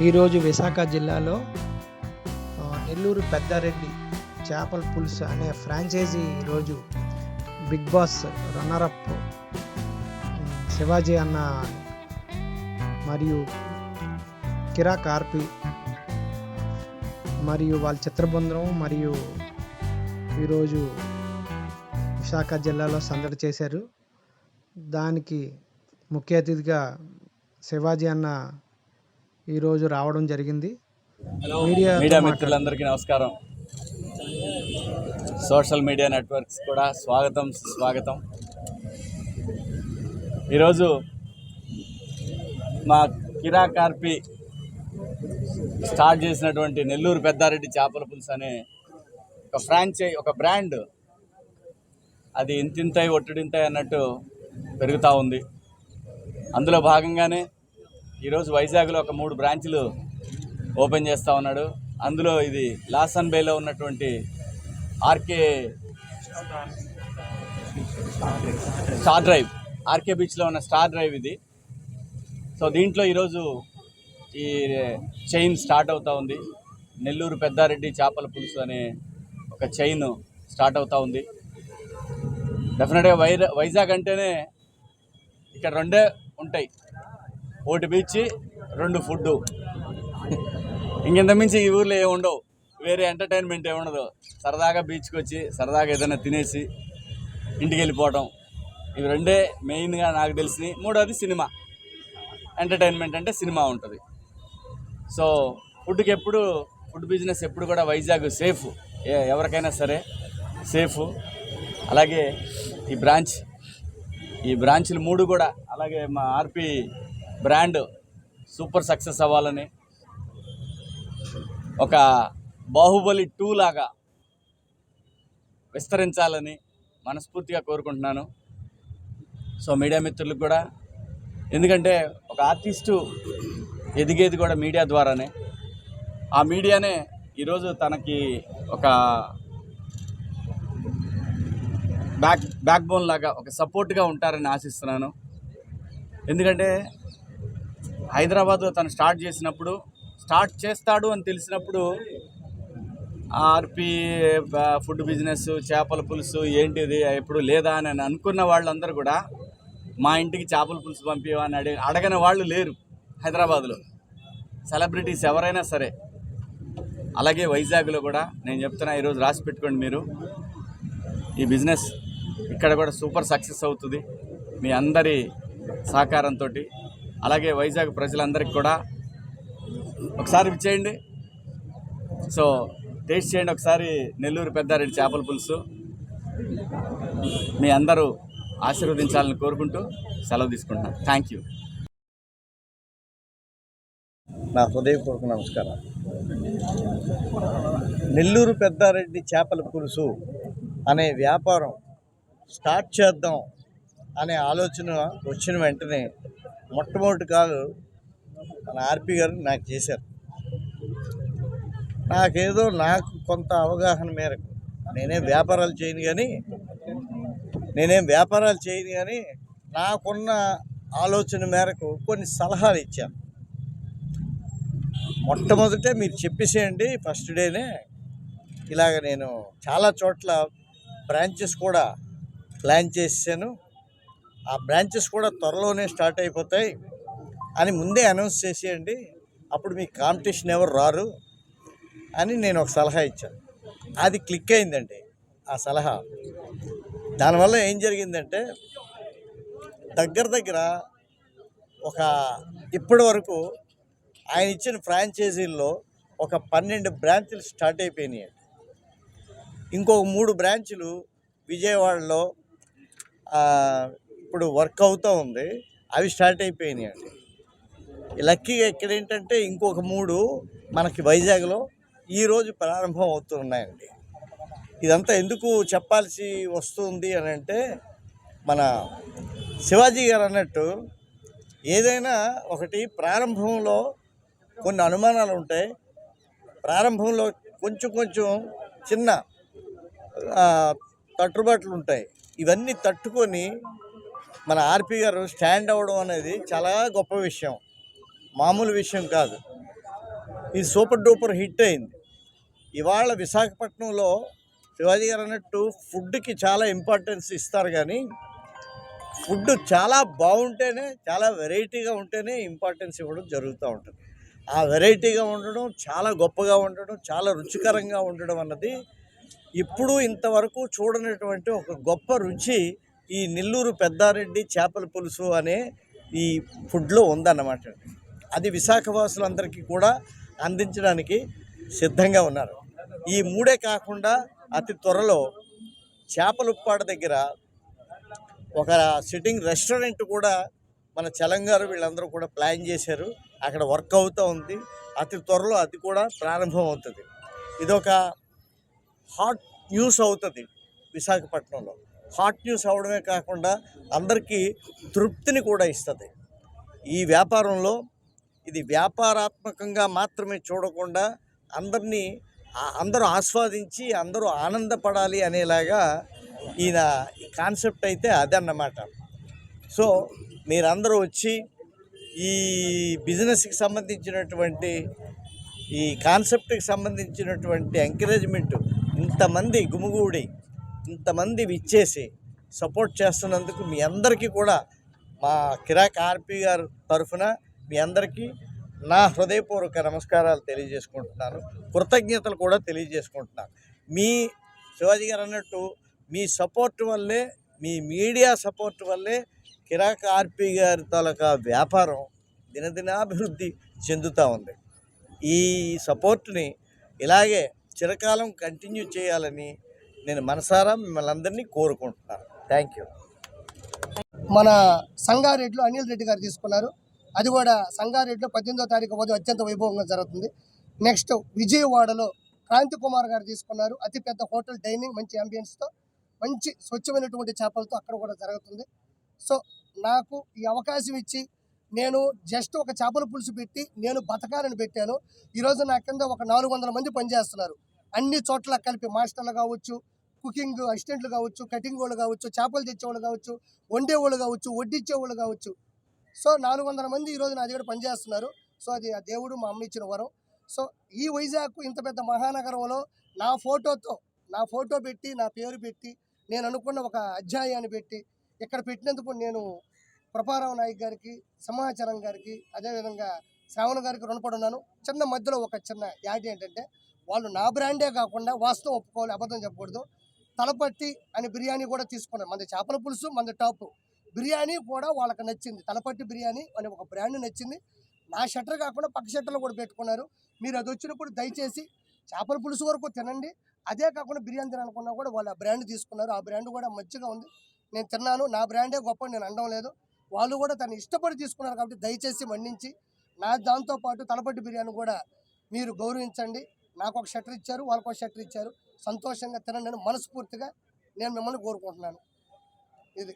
ఈరోజు విశాఖ జిల్లాలో నెల్లూరు పెద్దారెడ్డి చేపల పులుసు అనే ఫ్రాంచైజీ ఈరోజు బిగ్ బాస్ రన్నరప్ శివాజీ అన్న మరియు కిరా కార్పి మరియు వాళ్ళ చిత్రబృందం మరియు ఈరోజు విశాఖ జిల్లాలో సందడి చేశారు. దానికి ముఖ్య అతిథిగా శివాజీ అన్న ఈరోజు రావడం జరిగింది. మీడియా మిత్రులందరికీ నమస్కారం. సోషల్ మీడియా నెట్వర్క్స్ కూడా స్వాగతం స్వాగతం ఈరోజు మా కిరా కార్పి స్టార్ట్ చేసినటువంటి నెల్లూరు పెద్దారెడ్డి చేపల పులుసు అనే ఒక ఫ్రాంచై ఒక బ్రాండ్. అది ఇంతింతై ఒట్టుడింతై అన్నట్టు పెరుగుతూ ఉంది. అందులో భాగంగానే ఈరోజు వైజాగ్లో ఒక మూడు బ్రాంచ్లు ఓపెన్ చేస్తూ ఉన్నాడు. అందులో ఇది లాసన్ బేలో ఉన్నటువంటి ఆర్కే స్టార్ డ్రైవ్. ఆర్కే బీచ్లో ఉన్న స్టార్ డ్రైవ్ ఇది. సో దీంట్లో ఈరోజు ఈ చైన్ స్టార్ట్ అవుతూ ఉంది. నెల్లూరు పెద్దారెడ్డి చేపల పులుసు అనే ఒక చైన్ స్టార్ట్ అవుతూ ఉంది. డెఫినెట్గా వై వైజాగ్ అంటేనే ఇక్కడ రెండే ఉంటాయి. ఒకటి బీచ్ రెండు ఫుడ్డు. ఇంకెంత మించి ఈ ఊర్లో ఏమి ఉండవు. వేరే ఎంటర్టైన్మెంట్ ఏమి ఉండదు. సరదాగా బీచ్కి వచ్చి సరదాగా ఏదైనా తినేసి ఇంటికి వెళ్ళిపోవటం. ఇవి రెండే మెయిన్గా నాకు తెలిసి మూడోది సినిమా. ఎంటర్టైన్మెంట్ అంటే సినిమా ఉంటుంది. సో ఫుడ్కి ఎప్పుడు ఫుడ్ బిజినెస్ ఎప్పుడు కూడా వైజాగ్ సేఫ్. ఏ ఎవరికైనా సరే సేఫ్. అలాగే ఈ బ్రాంచ్ ఈ బ్రాంచ్లు మూడు కూడా. అలాగే మా ఆర్పి బ్రాండ్ సూపర్ సక్సెస్ అవ్వాలని ఒక బాహుబలి టూ లాగా విస్తరించాలని మనస్ఫూర్తిగా కోరుకుంటున్నాను. సో మీడియా మిత్రులకు కూడా ఎందుకంటే ఒక ఆర్టిస్టు ఎదిగేది కూడా మీడియా ద్వారానే. ఆ మీడియానే ఈరోజు తనకి ఒక బ్యాక్ బ్యాక్ బోన్ లాగా ఒక సపోర్ట్గా ఉంటారని ఆశిస్తున్నాను. ఎందుకంటే హైదరాబాద్లో తను స్టార్ట్ చేసినప్పుడు స్టార్ట్ చేస్తాడు అని తెలిసినప్పుడు ఆర్పి ఫుడ్ బిజినెస్ చేపల పులుసు ఏంటిది ఎప్పుడు లేదా అని అనుకున్న వాళ్ళందరూ కూడా మా ఇంటికి చేపల పులుసు పంపివా అని అడిగి అడగని వాళ్ళు లేరు హైదరాబాద్లో. సెలబ్రిటీస్ ఎవరైనా సరే. అలాగే వైజాగ్లో కూడా నేను చెప్తున్నా ఈరోజు రాసి పెట్టుకోండి మీరు. ఈ బిజినెస్ ఇక్కడ కూడా సూపర్ సక్సెస్ అవుతుంది. మీ అందరి సహకారంతో అలాగే వైజాగ్ ప్రజలందరికీ కూడా ఒకసారి ఇచ్చేయండి. సో టేస్ట్ చేయండి ఒకసారి నెల్లూరు పెద్దారెడ్డి చేపల పులుసు. మీ అందరూ ఆశీర్వదించాలని కోరుకుంటూ సెలవు తీసుకుంటున్నాను. థ్యాంక్ యూ నా హృదయపూర్వక నమస్కారం నెల్లూరు పెద్దారెడ్డి చేపల పులుసు అనే వ్యాపారం స్టార్ట్ చేద్దాం అనే ఆలోచన వచ్చిన వెంటనే మొట్టమొదటి కాలు మన ఆర్పి గారు నాకు చేశారు. నాకేదో నాకు కొంత అవగాహన మేరకు నేనేం వ్యాపారాలు చేయను కానీ నేనేం వ్యాపారాలు చేయను కానీ నాకున్న ఆలోచన మేరకు కొన్ని సలహాలు ఇచ్చాను. మొట్టమొదటే మీరు చెప్పేసేయండి ఫస్ట్ డేనే ఇలాగ నేను చాలా చోట్ల బ్రాంచెస్ కూడా ప్లాన్ చేసాను ఆ బ్రాంచెస్ కూడా త్వరలోనే స్టార్ట్ అయిపోతాయి అని ముందే అనౌన్స్ చేసేయండి. అప్పుడు మీ కాంపిటీషన్ ఎవరు రారు అని నేను ఒక సలహా ఇచ్చాను. అది క్లిక్ అయిందండి ఆ సలహా. దానివల్ల ఏం జరిగిందంటే దగ్గర దగ్గర ఒక ఇప్పటి వరకు ఆయన ఇచ్చిన ఫ్రాంచైజీల్లో ఒక పన్నెండు బ్రాంచ్లు స్టార్ట్ అయిపోయినాయి. ఇంకొక మూడు బ్రాంచ్లు విజయవాడలో ఇప్పుడు వర్క్ అవుతూ ఉంది. అవి స్టార్ట్ అయిపోయినాయి అండి. లక్కీగా ఇక్కడ ఏంటంటే ఇంకొక మూడు మనకి వైజాగ్లో ఈరోజు ప్రారంభం అవుతున్నాయండి. ఇదంతా ఎందుకు చెప్పాల్సి వస్తుంది అని అంటే మన శివాజీ గారు అన్నట్టు ఏదైనా ఒకటి ప్రారంభంలో కొన్ని అనుమానాలు ఉంటాయి. ప్రారంభంలో కొంచెం కొంచెం చిన్న తట్టుబాట్లు ఉంటాయి. ఇవన్నీ తట్టుకొని మన ఆర్పి గారు స్టాండ్ అవ్వడం అనేది చాలా గొప్ప విషయం. మామూలు విషయం కాదు. ఇది సూపర్ డూపర్ హిట్ అయింది. ఇవాళ విశాఖపట్నంలో శివాజీ గారు అన్నట్టు ఫుడ్కి చాలా ఇంపార్టెన్స్ ఇస్తారు కానీ ఫుడ్ చాలా బాగుంటేనే చాలా వెరైటీగా ఉంటేనే ఇంపార్టెన్స్ ఇవ్వడం జరుగుతూ ఉంటుంది. ఆ వెరైటీగా ఉండడం చాలా గొప్పగా ఉండడం చాలా రుచికరంగా ఉండడం అన్నది ఇప్పుడు ఇంతవరకు చూడనటువంటి ఒక గొప్ప రుచి ఈ నెల్లూరు పెద్దారెడ్డి చేపల పులుసు అనే ఈ ఫుడ్లో ఉందన్నమాట. అది విశాఖవాసులందరికీ కూడా అందించడానికి సిద్ధంగా ఉన్నారు. ఈ మూడే కాకుండా అతి త్వరలో చేపలుప్పాడ దగ్గర ఒక సిట్టింగ్ రెస్టారెంట్ కూడా మన చలంగారు వీళ్ళందరూ కూడా ప్లాన్ చేశారు. అక్కడ వర్క్ అవుతూ ఉంది. అతి త్వరలో అది కూడా ప్రారంభం అవుతుంది. ఇదొక హాట్ న్యూస్ అవుతుంది విశాఖపట్నంలో. హాట్ న్యూస్ అవడమే కాకుండా అందరికీ తృప్తిని కూడా ఇస్తుంది. ఈ వ్యాపారంలో ఇది వ్యాపారాత్మకంగా మాత్రమే చూడకుండా అందరినీ అందరూ ఆస్వాదించి అందరూ ఆనందపడాలి అనేలాగా ఈయన కాన్సెప్ట్ అయితే అదన్నమాట. సో మీరందరూ వచ్చి ఈ బిజినెస్కి సంబంధించినటువంటి ఈ కాన్సెప్ట్కి సంబంధించినటువంటి ఎంకరేజ్మెంట్ ఇంతమంది గుమిగూడి ఇంతమంది విచ్చేసి సపోర్ట్ చేస్తున్నందుకు మీ అందరికీ కూడా మా కిరాక్ ఆర్పి గారు తరఫున మీ అందరికీ నా హృదయపూర్వక నమస్కారాలు తెలియజేసుకుంటున్నాను. కృతజ్ఞతలు కూడా తెలియజేసుకుంటున్నాను. మీ శివాజీ గారు అన్నట్టు మీ సపోర్ట్ వల్లే మీ మీడియా సపోర్ట్ వల్లే కిరాక్ ఆర్పి గారి తాలూకా వ్యాపారం దినదినాభివృద్ధి చెందుతూ ఉంది. ఈ సపోర్ట్ని ఇలాగే చిరకాలం కంటిన్యూ చేయాలని నేను మనసారా మిమ్మల్ని అందరినీ కోరుకుంటున్నాను. థ్యాంక్ యూ మన సంగారెడ్డిలో అనిల్ రెడ్డి గారు తీసుకున్నారు. అది కూడా సంగారెడ్డిలో పద్దెనిమిదో తారీఖు ఉదయం అత్యంత వైభవంగా జరుగుతుంది. నెక్స్ట్ విజయవాడలో క్రాంతి కుమార్ గారు తీసుకున్నారు. అతిపెద్ద హోటల్ డైనింగ్ మంచి అంబియన్స్తో మంచి స్వచ్ఛమైనటువంటి చేపలతో అక్కడ కూడా జరుగుతుంది. సో నాకు ఈ అవకాశం ఇచ్చి నేను జస్ట్ ఒక చేపల పులుసు పెట్టి నేను బతకాలని పెట్టాను. ఈరోజు నా కింద ఒక నాలుగు వందల మంది పనిచేస్తున్నారు. అన్ని చోట్ల కలిపి మాస్టర్లు కావచ్చు కుకింగ్ అసిస్టెంట్లు కావచ్చు కటింగ్ వాళ్ళు కావచ్చు చేపలు తెచ్చేవాళ్ళు కావచ్చు వండేవాళ్ళు కావచ్చు వడ్డించేవాళ్ళు కావచ్చు. సో నాలుగు వందల మంది ఈరోజు నా దగ్గర పనిచేస్తున్నారు. సో అది ఆ దేవుడు మా అమ్మ ఇచ్చిన వరం. సో ఈ వైజాగ్ ఇంత పెద్ద మహానగరంలో నా ఫోటోతో నా ఫోటో పెట్టి నా పేరు పెట్టి నేను అనుకున్న ఒక అధ్యాయాన్ని పెట్టి ఇక్కడ పెట్టినందుకు నేను ప్రపారావు నాయక్ గారికి సమాచారం గారికి అదేవిధంగా శ్రావణ గారికి రుణపడి ఉన్నాను చిన్న మధ్యలో ఒక చిన్న యాడ్ ఏంటంటే వాళ్ళు నా బ్రాండే కాకుండా వాస్తవం ఒప్పుకోవాలి అబద్ధం చెప్పకూడదు. తలపట్టి అని బిర్యానీ కూడా తీసుకున్నారు. మన చేపల పులుసు మన టాప్. బిర్యానీ కూడా వాళ్ళకి నచ్చింది. తలపట్టి బిర్యానీ అనే ఒక బ్రాండ్ నచ్చింది. నా షట్టర్ కాకుండా పక్క షట్టర్లో కూడా పెట్టుకున్నారు. మీరు అది వచ్చినప్పుడు దయచేసి చేపల పులుసు వరకు తినండి. అదే కాకుండా బిర్యానీ తినాలనుకున్నా కూడా వాళ్ళు ఆ బ్రాండ్ తీసుకున్నారు. ఆ బ్రాండ్ కూడా మంచిగా ఉంది. నేను తిన్నాను. నా బ్రాండే గొప్ప నేను అనడం లేదు. వాళ్ళు కూడా తను ఇష్టపడి తీసుకున్నారు కాబట్టి దయచేసి మన్నించి నా దాంతోపాటు తలపట్టి బిర్యానీ కూడా మీరు గౌరవించండి. నాకు ఒక షట్టర్ ఇచ్చారు. వాళ్ళకు ఒక షట్టర్ ఇచ్చారు. సంతోషంగా తినండి మనస్ఫూర్తిగా నేను మిమ్మల్ని కోరుకుంటున్నాను. ఇది